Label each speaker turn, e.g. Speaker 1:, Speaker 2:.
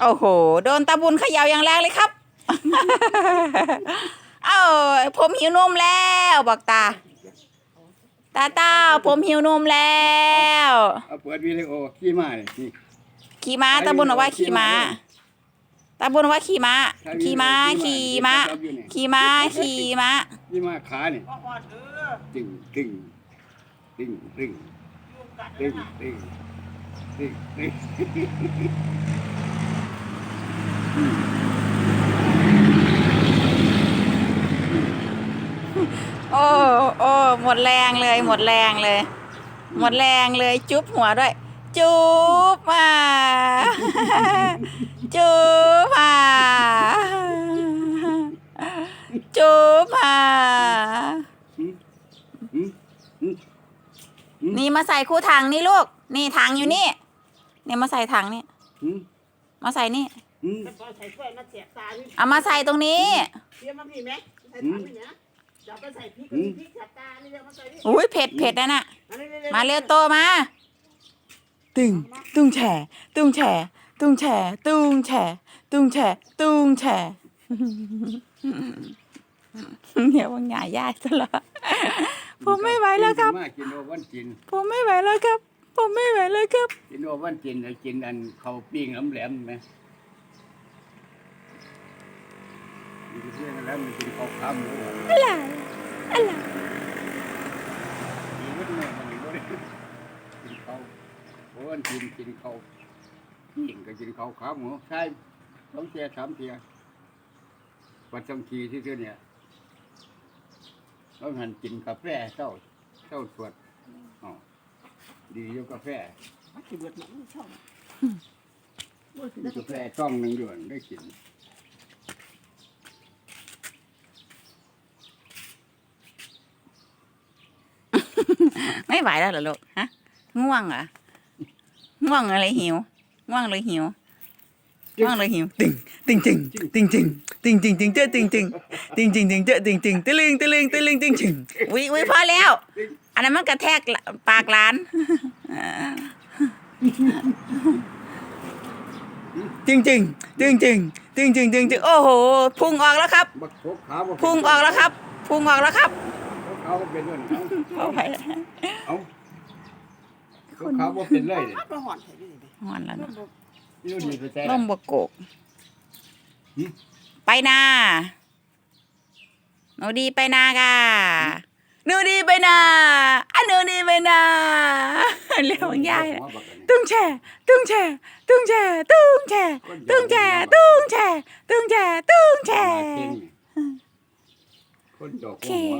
Speaker 1: โอ้โห โดนตาบุญเขย่าอย่างแรงเลยครับ เอ้าผมหิวนมแล้วบอกตา ตาเต้าผมหิวนมแล้ว
Speaker 2: เอาเปิดวิดีโอขี้มาเลยนี่
Speaker 1: ขี่ม้าตาบุญบอกว่าขี่ม้าตาบุญบอกว่าขี่ม้า ขี่ม้า ขี่ม้า ขี่ม้า ขี่ม้า
Speaker 2: ขี้มาขาเนี่ย
Speaker 3: อ่อนๆเออ
Speaker 2: ตึงตึง ตึงตึง
Speaker 3: ยุงกัด
Speaker 2: ตึ
Speaker 3: นะ
Speaker 2: งตึงตึงตึง
Speaker 1: โอ้โอ้หมดแรงเลย หมดแรงเลย หมดแรงเลยจุ๊บหัวด้วย จุ๊บมาจุ๊บมาจุ๊บมา
Speaker 2: อืมอืมอืม
Speaker 1: นี่มาใส่คู่ถังนี่ลูก นี่ถังอยู่นี่นี่มาใส่ถังนี่
Speaker 2: อืม
Speaker 1: มาใส่นี่
Speaker 2: อืม
Speaker 3: แต่พอใส่ถ้วยมาเสียบตาพี่
Speaker 1: เอามาใส่ตรงนี้
Speaker 3: เตรียมมาพี่ไหมใส่
Speaker 2: อื
Speaker 3: ถั
Speaker 2: ม
Speaker 3: งพี่นะจะเอาไปใส่พริก
Speaker 2: อืม
Speaker 3: พริกขัดตานี่เดี๋ยวมาใส่นี่
Speaker 1: อุ้ยเผ็ดเผ็ดนั่นน่ะ
Speaker 3: อันนี้ๆๆ
Speaker 1: มาเร็วโตมา ตึงตุ้งแฉตุ้งแฉตุ้งแฉตุ้งแฉตุ้งแฉตุ้งแฉเดี๋ยวว่าหงายยากซะและ ผมไม่ไหวแล้วครับ
Speaker 2: มากินโอวันกิน
Speaker 1: ผมไม่ไหวแล้วครับ ผมไม่ไหวแล้วครับ
Speaker 2: กินโอวันกินแล้วกินอันเขาวปิ้งน้ำแหลมไหมกินเพื่อนแล้วมันกินข้าวคำหมู
Speaker 1: อะไรอะไร
Speaker 2: กินวันแม่มันก็ได้กินข้าวโอ้วันกินกินข้าวปิ้งก็กินข้าวขาหมูใช่สองเทียสามเทียวันสองทีที่เท่าเนี่ย แล้วหันกินกาแฟเศร้าเศร้าสวดอ๋อดีอยู่กาแฟ
Speaker 3: มันสิเบิดหนังช่องโอ้ย
Speaker 2: มีกาแฟช่องหนึ่งด้วยได้กิน
Speaker 1: ไม่ไหวแล้วเหรอลูกฮะ ง่วงเหรอ ง่วงอะไรหิว ง่วงเลยหิว ง่วงเลยหิวตึงตึงตึงตึงตึงตึงตึงตึงเจ้ตึงตึงตึงตึงตึงเจ้ตึงตึงตะลึงตะลึงตะลึงตึงตึงอุ้ยอุ้ยพอแล้ว อันนั้นมันกระแทกปากร้านจึงจึงจึงจึงจึงจึงจึงจึงโอ้โหพุ่งออกแล้วครับพุ่งออกแล้วครับพุ่งออกแล้วครับเขา
Speaker 2: เป็นด้วยเอา
Speaker 1: เอาไป
Speaker 2: เอาโคกขาเป็นเลยเนี่ย
Speaker 3: พัดมาหอน
Speaker 1: หอนแล้วเนาะ
Speaker 2: นี่ดีไปแต่
Speaker 1: ล่มบกโกก
Speaker 2: หืม
Speaker 1: ไปนาหนูดีไปนากะหนูดีไปนาอะหนูดีไปนาเรียกว่ายายนะตุ้งแช่ตุ้งแช่ตุ้งแช่ตุ้งแช่ตุ้งแช่ตุ้งแช่ตุ้งแช่ตุ้งแช่
Speaker 2: มาเก่งคนดอกหัว